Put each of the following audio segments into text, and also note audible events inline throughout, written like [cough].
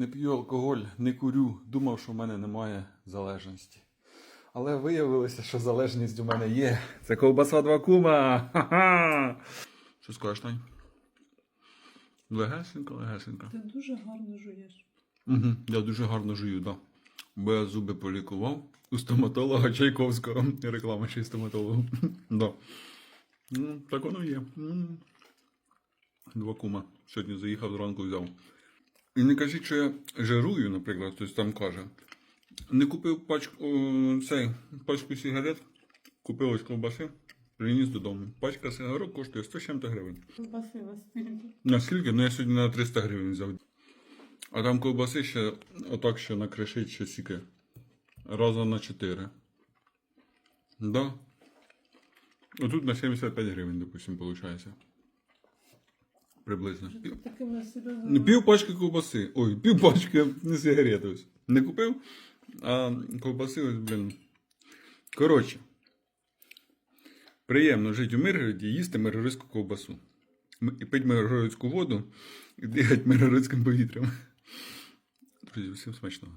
не п'ю алкоголь, не курю. Думав, що в мене немає залежності. Але виявилося, що залежність у мене є. Це ковбаса два кума. Ха-ха! Що скажеш, Тань? Легесенько, легесенько. Ти дуже гарно жуєш. Угу, я дуже гарно жую, да. Бо я зуби полікував у стоматолога Чайковського. Реклама ще й стоматологу. да. Ну, так воно є. Два кума. Сьогодні заїхав зранку взяв. І не кажіть, що я жирую, наприклад, хтось там каже. Не купив пачку, о, цей, пачку сигарет, купив ось ковбаси, приніс додому. Пачка сигарет коштує 100 з чим-то гривень. Ковбаси вас скільки? Наскільки? Ну я сьогодні на 300 гривень взяв. А там ковбаси ще отак ще накришить ще сіки. Раза на 4. Да. Отут на 75 гривень, допустим, виходить. Приблизно. Такими серйозними... Ну, пів пачки ковбаси. Ой, пів пачки не сигарети ось. Не купив, а ковбаси ось, блін. Коротше. Приємно жити у Миргороді їсти миргородську ковбасу. І пити миргородську воду і дихати миргородським повітрям. Друзі, всім смачного.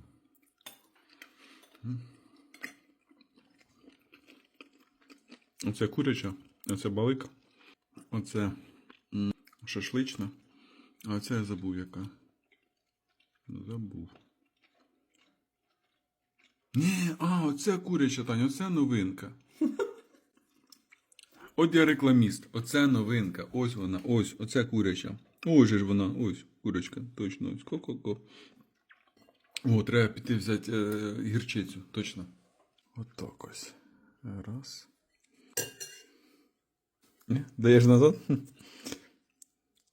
Оце куряча, оце балик, оце шашлична, а оце я забув яка. Забув. Ні, а, оце куряча Таня, оце новинка. [laughs] От я рекламіст, оце новинка. Ось вона, ось, оце куряча. Ось же ж вона, ось, курочка, точно, ось ко-ко-ко. О, треба піти взяти е, гірчицю, точно. Отак ось. Раз. Даєш назад?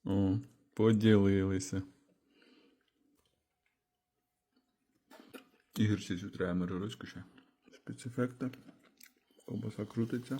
О, поділилися. Ігор гірчицю треба миророчку ще. Спецефекти. Ковбаса крутиться.